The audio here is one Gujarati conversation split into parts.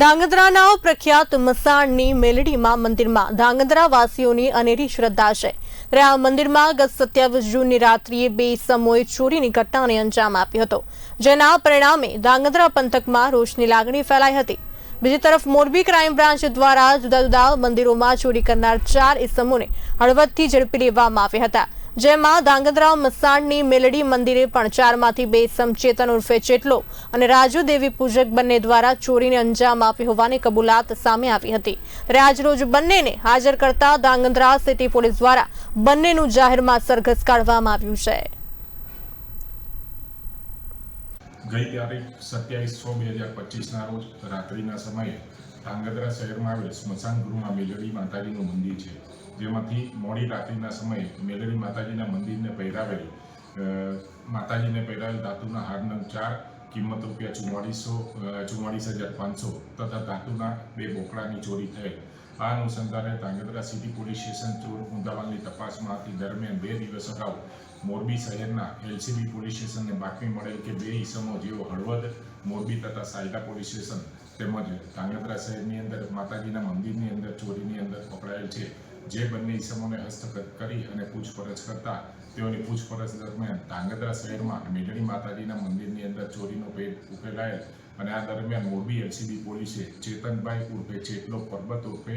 ધાંગધ્રાના પ્રખ્યાત મસાણની મેલડીમાં મંદિરમાં ધાંગધ્રા વાસીઓની અનેરી શ્રદ્ધા છે. ત્યારે આ મંદિરમાં ગત સત્યાવીસ જૂનની રાત્રિએ બે સમૂહે ચોરીની ઘટનાને અંજામ આપ્યો હતો, જેના પરિણામે ધાંગધ્રા પંથકમાં રોષની લાગણી ફેલાઈ હતી. બીજી તરફ મોરબી ક્રાઇમ બ્રાન્ચ દ્વારા જુદા જુદા મંદિરોમાં ચોરી કરનાર ચાર ઇસમોને હળવદથી ઝડપી લેવામાં આવ્યા હતા. જેમાં ધાંગધ્રા મસાણની મેલડી મંદિરે પણ ચારમાંથી બે સમચેતન ઉર્ફે ચેટલો અને રાજુ દેવી પૂજક બંને દ્વારા ચોરીને અંજામ આપ્યો હોવાની કબૂલાત સામે આવી હતી. ત્યારે આજરોજ બંનેને હાજર કરતા ધાંગધ્રા સિટી પોલીસ દ્વારા બંનેનું જાહેરમાં સરઘસ કાઢવામાં આવ્યું છે. ગઈ તારીખ સત્યાવીસ છ બે હજાર પચીસના રોજ રાત્રિના સમયે ધાંગધ્રા શહેરમાં આવેલ સ્મશાન ગૃહમાં મેલડી માતાજીનું મંદિર છે. જેમાંથી મોડી રાત્રિના સમયે મેલડી માતાજીના મંદિરને પહેરાવેલ માતાજીને પહેરાવેલ ધાતુના હારનંગ ચાર, કિંમત રૂપિયા ચુમ્માળીસો ચુમ્માળીસ હજાર પાંચસો તથા ધાતુના બે બોકડાની ચોરી થયેલ. આ અનુસંધાને ધ્રાંગધ્રા સિટી પોલીસ સ્ટેશન ચોર મુદ્દામાલની તપાસમાં હતી. દરમિયાન બે દિવસ અગાઉ મોરબી શહેરના એલસીબી પોલીસ સ્ટેશનને બાતમી મળેલ કે બે ઈસમો જેઓ હળવદ, મોરબી તથા સાયલા પોલીસ સ્ટેશન તેમજ ધાંગધ્રા શહેરની અંદર, માતાજીના મંદિરની અંદર, ચોરીની અંદર પકડાયેલ છે. જે બંને ઈસમોને હસ્તગત કરી અને પૂછપરછ કરતા તેઓની પૂછપરછ દરમિયાન ધાંગધ્રા શહેરમાં મેલડી માતાજીના મંદિરની અંદર ચોરીનો ભેદ ઉકેલાયેલ અને આ દરમિયાન મોરબી એલસીબી પોલીસે ચેતનભાઈ ઉર્ફે ચેટલો પરબત ઉર્ફે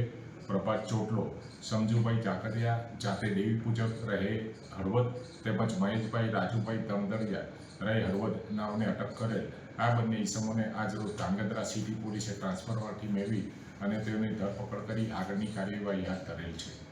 પ્રભાત ચોટલો સમજુભાઈ જાકરિયા જાતે દેવી પૂજક, રહે હળવદ, તેમજ મહેશભાઈ, રાજુભાઈ તમદરિયા રહે હળવદ, નામને અટક કરેલ આ બંને ઈસમોને આજરોજ ધાંગધ્રા સિટી પોલીસે ટ્રાન્સફરથી મેળવી અને તેઓની ધરપકડ કરી આગળની કાર્યવાહી હાથ ધરેલ છે.